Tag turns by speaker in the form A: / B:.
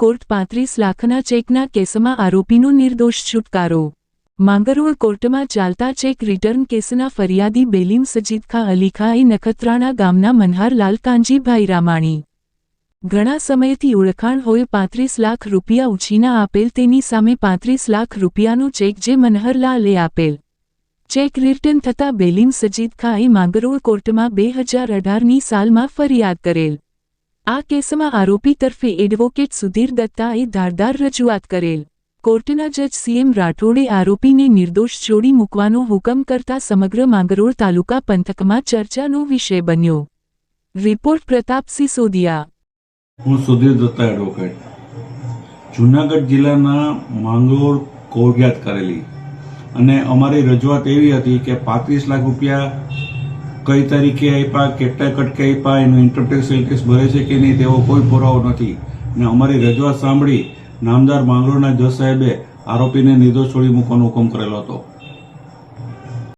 A: Court પાંત્રીસ લાખના ચેકના કેસમાં આરોપીનો નિર્દોષ છુટકારો. માંગરોળ કોર્ટમાં ચાલતા ચેક રિટર્ન કેસના ફરિયાદી બેલીમ સજીદખા અલીખાએ નખત્રાણા ગામના મનહારલાલ કાંજીભાઈ રામાણી. ઘણા સમયથી ઓળખાણ હોય પાંત્રીસ લાખ રૂપિયા ઉછીના આપેલ તેની સામે પાંત્રીસ લાખ રૂપિયાનો ચેક જે મનહરલાલે આપેલ. ચેક રિટર્ન થતા બેલીમ સજીદખાએ માંગરોળ કોર્ટમાં બે હજાર અઢારની સાલમાં ફરિયાદ કરેલ. આ કેસમાં આરોપી તરફે એડવોકેટ સુધીર દત્તાએ ધારદાર રજૂઆત કરેલ. કોર્ટના જજ સીએમ રાઠોડે આરોપીને નિર્દોષ છોડી મૂકવાનો હુકમ કરતા સમગ્ર માંગરોળ તાલુકા પંથકમાં ચર્ચાનો વિષય બન્યો. રિપોર્ટ પ્રતાપ સિસોદિયા
B: હું સુધીર દત્તા એડવોકેટ. જુનાગઢ જિલ્લાના માંગરોળ કોર્ટ કરેલી. અને અમારી રજૂઆત એવી હતી કે પાંત્રીસ લાખ રૂપિયા કઈ તારીખે આપ્યા કેટલા કટકે આપ્યા એનું ઇન્ટરટેક્સલ ટેક્સ ભરે છે કે નહીં તેવો કોઈ પુરાવો નથી. અને અમારી રજૂઆત સાંભળી નામદાર માંગરોળના જજ સાહેબે આરોપીને નિર્દોષ છોડી મૂકવાનો હુકમ કરેલો હતો.